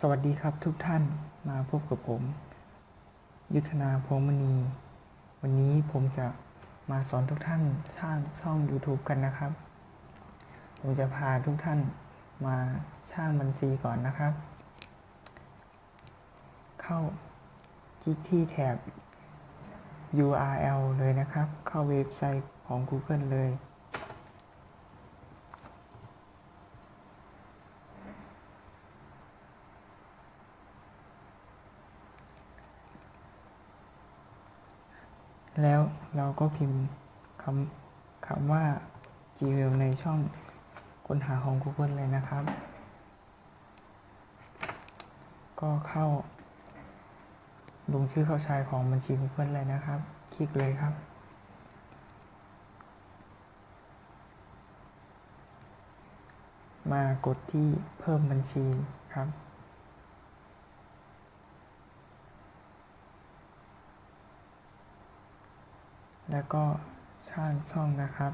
สวัสดีครับทุกท่านมาพบกับผม ยุทธนาพงมณี วันนี้ผมจะมาสอนทุกท่านสร้างช่อง YouTube กันนะครับ ผมจะพาทุกท่านมาสร้างบัญชีก่อนนะครับ เข้าที่ที่แถบ URL เลยนะครับ เข้าเว็บไซต์ของ Google เลย แล้วเราก็พิมพ์คำคำว่า Gmail ในช่องค้นหาของ Google เลยนะครับ ก็เข้า ลงชื่อเข้าชายของบัญชี Google เลยนะครับ คลิกเลยครับ มากดที่เพิ่มบัญชีครับ แล้วก็ช่างช่องนะครับ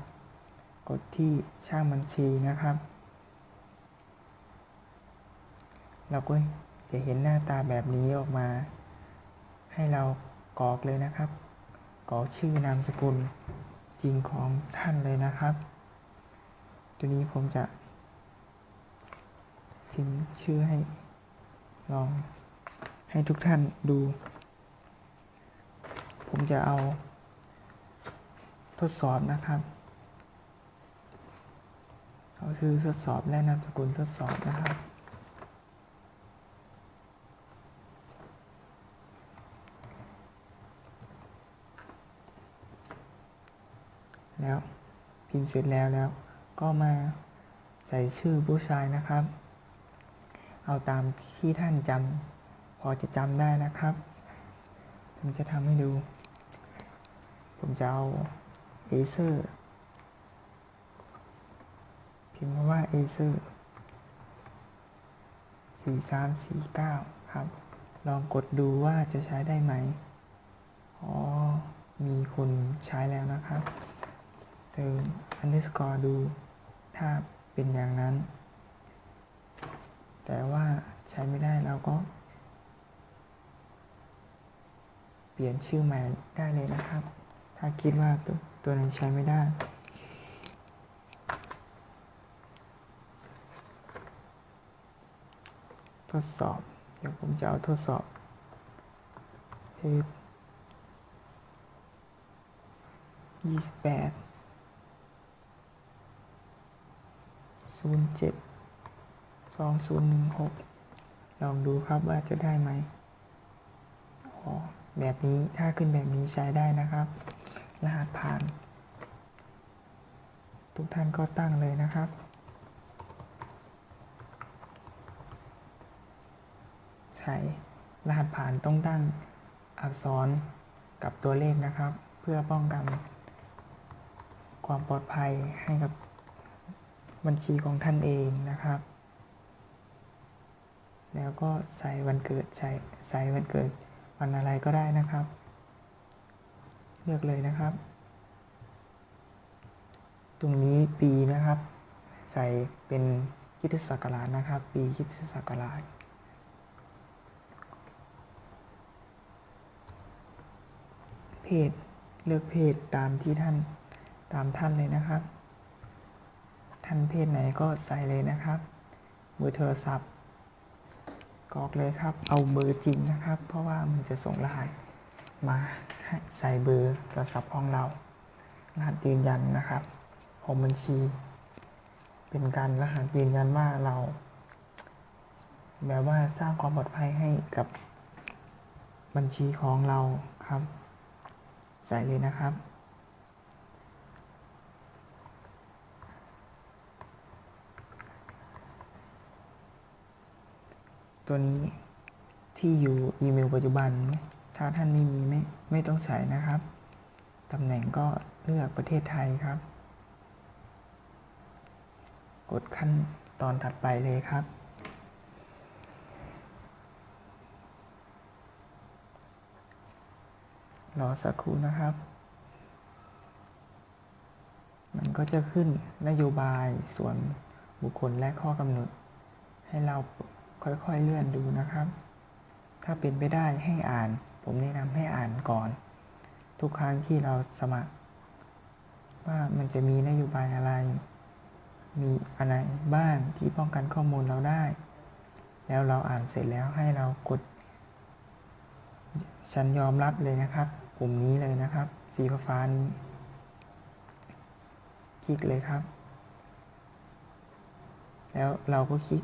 กดที่ช่างบัญชีนะครับ เราก็จะเห็นหน้าตาแบบนี้ออกมา ให้เรากรอกเลยนะครับกรอกชื่อนามสกุลจริงของท่านเลยนะครับ ตัวนี้ผมจะพิมพ์ชื่อให้ลองให้ทุกท่านดู ผมจะเอา ทดสอบนะครับเขาชื่อทดสอบและนามสกุลทดสอบนะครับแล้วพิมพ์เสร็จแล้วแล้ว ก็มาใส่ชื่อผู้ชายนะครับ เอาตามที่ท่านจำพอจะจำได้นะครับ ผมจะทำให้ดู ผมจะเอา Acer พิมพ์คำว่สา Acer 4349ครับ ลองกดดูว่าจะใช้ได้ไหม อ๋อ มีคนใช้แล้วนะครับเติม underscore ดู ถ้าเป็นอย่างนั้น แต่ว่าใช้ไม่ได้เราก็ เปลี่ยนชื่อใหม่ได้เลยนะครับ ถ้าคิดว่าตัว ตัวไหนใช้ไม่ได้ทดสอบ เดี๋ยวผมจะเอาทดสอบเพจยี่สิบแปดศูนย์เจ็ดสองศูนย์หนึ่งหกลองดูครับว่าจะได้ไหมอ๋อแบบนี้ถ้าขึ้นแบบนี้ใช้ได้นะครับ รหัสผ่าน ทุกท่านก็ตั้งเลยนะครับ ใช้รหัสผ่านต้องตั้งอักษรกับตัวเลขนะครับ เพื่อป้องกันความปลอดภัยให้กับบัญชีของท่านเองนะครับ แล้วก็ใส่วันเกิดใส่ใส่วันเกิดวันอะไรก็ได้นะครับ ลือกเลยนะครับ ตรงนี้ปีนะครับ ใส่เป็นคิดศักราชนะครับ ปีคิดศักราชเพศเลือกเพศตามที่ท่านตามท่านเลยนะครับ ท่านเพศไหนก็ใส่เลยนะครับเบอร์โทรศัพท์กรอกเลยครับ เอาเบอร์จริงนะครับ เพราะว่ามันจะส่งรหัส มาให้ใส่เบอร์โทรศัพท์ของเรา รหัสยืนยันนะครับของบัญชี เป็นการรหัสยืนยันว่าเรา แบบว่าสร้างความปลอดภัยให้กับบัญชีของเราครับ ใส่เลยนะครับตัวนี้ที่อยู่อีเมลปัจจุบัน ถ้าท่านไม่มีไม่ไม่ต้องใส่นะครับตำแหน่งก็เลือกประเทศไทยครับ กดขั้นตอนถัดไปเลยครับ รอสักครู่นะครับ มันก็จะขึ้นนโยบายส่วนบุคคลและข้อกำหนด ให้เราค่อยๆเลื่อนดูนะครับ ถ้าเป็นไปได้ให้อ่าน ผมแนะนำให้อ่านก่อน ทุกครั้งที่เราสมัคร ว่ามันจะมีนโยบายอะไร มีอะไรบ้างที่ป้องกันข้อมูลเราได้ แล้วเราอ่านเสร็จแล้วให้เรากด ฉันยอมรับเลยนะครับปุ่มนี้เลยนะครับ สีฟ้านี้ คลิกเลยครับ แล้วเราก็คลิก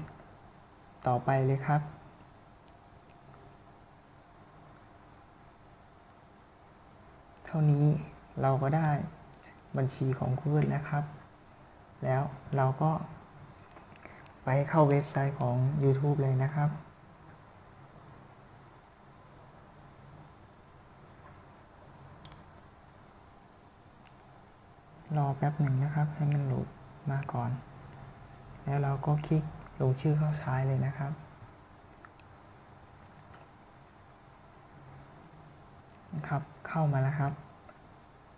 ต่อไปเลยครับ ท่านี้เราก็ได้บัญชีของ Google แล้วครับ แล้วเราก็ ไปเข้าเว็บไซต์ของ YouTube เลยนะครับ รอแป๊บหนึ่งนะครับ ให้มันโหลดมาก่อน แล้วเราก็คลิกลงชื่อเข้าใช้เลยนะครับนะครับ เข้ามาแล้วครับ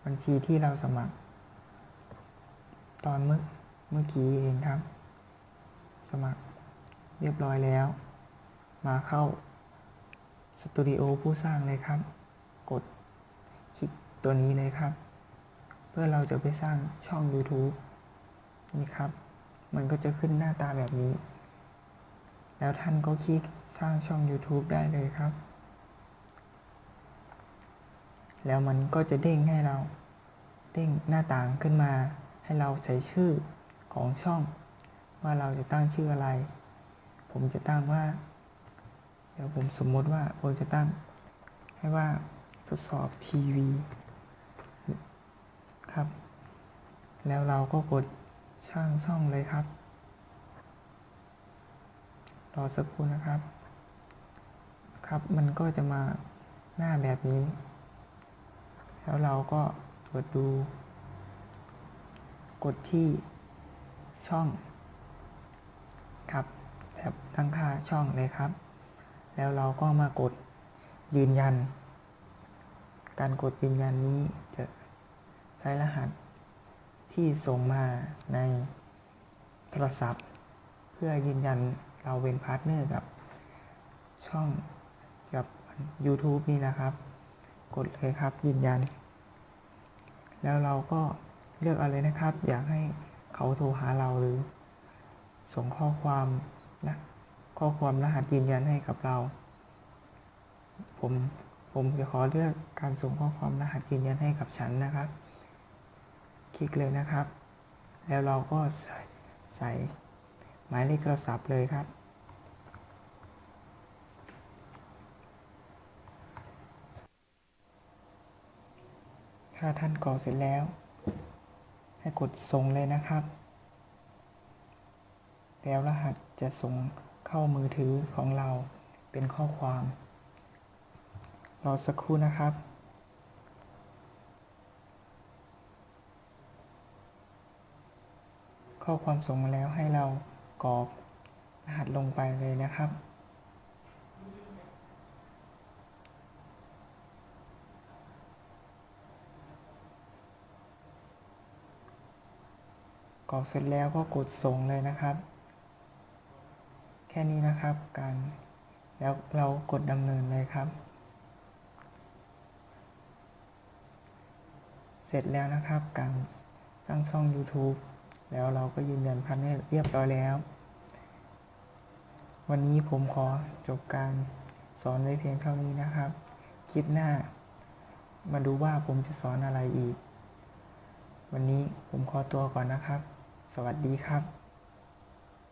บัญชีที่เราสมัคร ตอนเมื่อเมื่อกี้เองครับ สมัครเรียบร้อยแล้ว มาเข้าสตูดิโอผู้สร้างเลยครับ กดคลิกตัวนี้เลยครับ เพื่อเราจะไปสร้างช่อง YouTube นี่ครับ มันก็จะขึ้นหน้าตาแบบนี้ แล้วท่านก็คลิกสร้างช่อง YouTube ได้เลยครับ แล้วมันก็จะเด้งให้เรา เด้งหน้าต่างขึ้นมา ให้เราใส่ชื่อของช่อง ว่าเราจะตั้งชื่ออะไร ผมจะตั้งว่า เดี๋ยวผมสมมติว่าผมจะตั้ง ให้ว่าทดสอบทีวีครับ แล้วเราก็กดช่างช่องเลยครับ รอสักครู่นะครับ ครับมันก็จะมาหน้าแบบนี้ แล้วเราก็ตรวจดู กดที่ช่อง ครับแบบตั้งค่าช่องเลยครับ แล้วเราก็มากดยืนยัน การกดยืนยันนี้จะใช้รหัสที่ส่งมาในโทรศัพท์ เพื่อยืนยันเราเป็นพาร์ทเนอร์กับช่องกับ YouTube นี่นะครับ กดเลยครับยืนยัน แล้วเราก็เลือกเอาเลยนะครับ อยากให้เขาโทรหาเราหรือ ส่งข้อความนะข้อความรหัสยืนยันให้กับเรา ผมผมจะขอเลือกการส่งข้อความรหัสยืนยันให้กับฉันนะครับ คลิกเลยนะครับ แล้วเราก็ใส่ใส่หมายเลขโทรศัพท์เลยครับ ถ้าท่านกรอกเสร็จแล้ว ให้กดส่งเลยนะครับ แล้วรหัสจะส่งเข้ามือถือของเราเป็นข้อความรอสักครู่นะครับข้อความส่งมาแล้วให้เรากรอกรหัสลงไปเลยนะครับ กรอกเสร็จแล้วก็กดส่งเลยนะครับ แค่นี้นะครับการแล้วเรากดดำเนินเลยครับ เสร็จแล้วนะครับการสร้างช่อง YouTube แล้วเราก็ยืนยันพันให้เรียบร้อยแล้ว วันนี้ผมขอจบการสอนไว้เพียงเท่านี้นะครับ คลิปหน้า มาดูว่าผมจะสอนอะไรอีก วันนี้ผมขอตัวก่อนนะครับ สวัสดีครับ